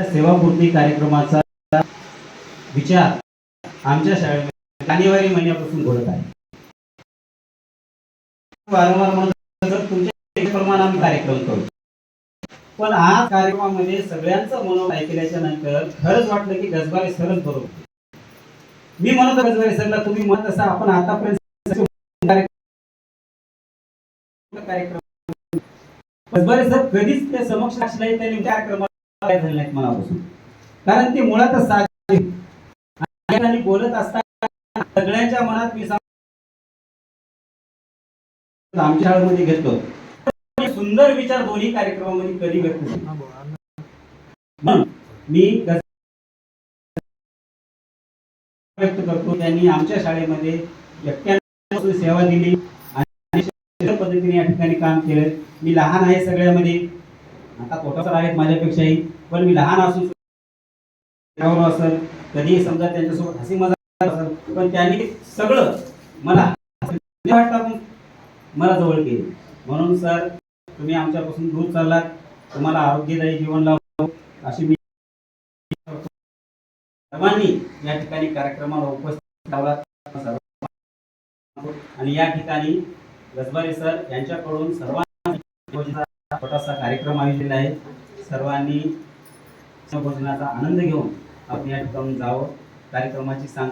या सेवापूर्ती कार्यक्रमाचा विचार आमच्या शाळेमध्ये जानेवारी महिन्यापासून घडत आहे. वारंवार म्हणत तुमच्या प्रमाण आम्ही कार्यक्रम करू. पण आज कार्यक्रमामध्ये सगळ्यांचं मनोगत ऐकल्याच्या नंतर खरंच वाटलं की गजबारे सरच बरोबर. मी म्हणत गजबारे सरला तुम्ही म्हणत असा आपण आतापर्यंत कार्यक्रम गजबारे सर कधीच त्या समक्ष असल्याने त्यांनी कार्यक्रमाला काय झाले नाहीत मनापासून? कारण ते मुळातच साधे आणि बोलत असताना सगळ्यांच्या मनात मी आमच्या शाळेमध्ये घेतो. सुंदर विचार दोन्ही कार्यक्रमामध्ये कधी व्यक्त म्हणून मी व्यक्त करतो त्यांनी आमच्या शाळेमध्ये एकट्याने सेवा दिली आणि पद्धतीने या ठिकाणी काम केलं. मी लहान आहे सगळ्यामध्ये. आता थोडासा आहेत माझ्यापेक्षाही पण मी लहान असून असेल कधी समजा त्यांच्यासोबत हसी मजा असेल पण त्यांनी सगळं मला हसी वाटतं मला जवळ केले. म्हणून सर तुम्ही आमच्यापासून दूर चाललात. तुम्हाला आरोग्यदायी जीवन लाभो अशी मी सर्वांनी या ठिकाणी कार्यक्रमाला उपस्थित लावला आणि या ठिकाणी गजबारे सर यांच्याकडून सर्वांना छोटासा कार्यक्रम आयोजित आहे. सर्वांनी संभोजनाचा आनंद घेऊन आपण या ठिकाणी जावं. कार्यक्रमाची सांग